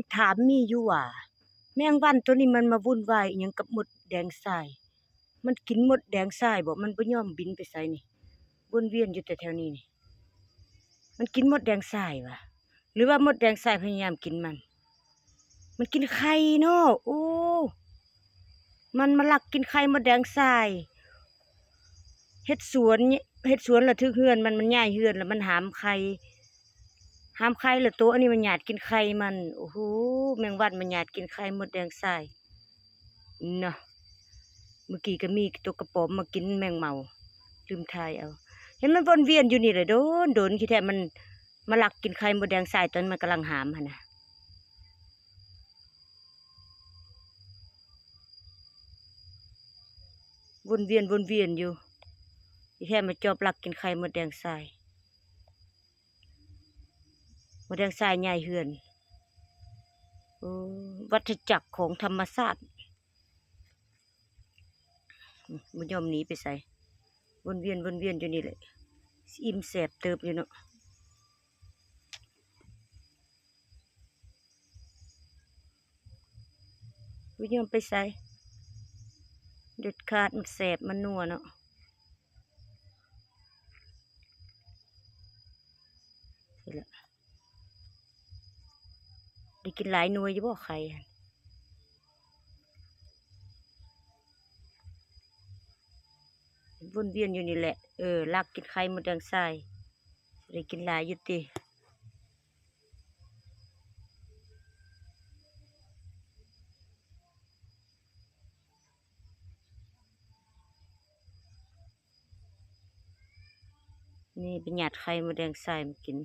ำถามมีอยู่ว่า แมงวันตัวนี้มันมาวุ่นวายอิหยังกับมดแดงทราย มันกินมดแดงทรายบ่มันบ่ยอมบินไปไสนี่วนเวียนอยู่แต่แถวนี้นี่ มันกินมดแดงทรายวะหรือว่ามดแดงทรายพยายามกินมัน มันกินไข่เนาะโอ้มันมาลักกินไข่มดแดงทรายเฮ็ดสวนเฮ็ดสวนและทึกเฮือนมันมันย่ายเฮือนแล้วมันหามไข่ หามไข่ล้วตัวอันนี้มันหยาดกินไข่มันโอ้โหแมงวันมันหยาดกินไข่มดแดงทรายเนาะเมื่อกี้ก็มีตัวกระป๋อมมากินแมงเมาลืมทายเอา เห็นมันวนเวียนอยู่นี่เลยโดนโดนคิดแท้มันมาลักกินไข่มดแดงทรายตอนมันกำลังหามนะวนเวียนวนเวียนอยู่ที่แท้มันจอบลักกินไข่มดแดงทราย มดแดงทรายใหญ่เหือนอวัฏจักรของธรรมชาติมันยอมหนีไปใส่วนเวียนวนเวียนอยู่นี่แหละสิอิ่มแสบเติบอยู่เนาะวิญญาณไปใส่เด็ดขาดมันแสบมันนัวเนาะเสร็จแล้ว ได้กินหลายหน่วยอยู่บ่ไข่หั่นวนเวียนอยู่นี่แหละ เออลักกินไข่มดแดงทรายได้กินหลายอยู่ตินี่เป็นหยาดไข่มดแดงทรายมากิน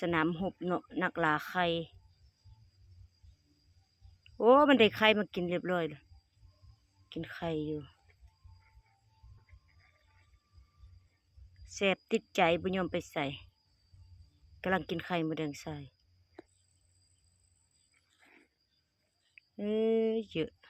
สนามหบเนาะนักลาไข่โอ้ มันได้ไข่มากินเรียบร้อยเลยกินไข่อยู่แสบติดใจบุญยอมไปใส่กำลังกินไข่มดแดงใส่เอ้ยเยอะ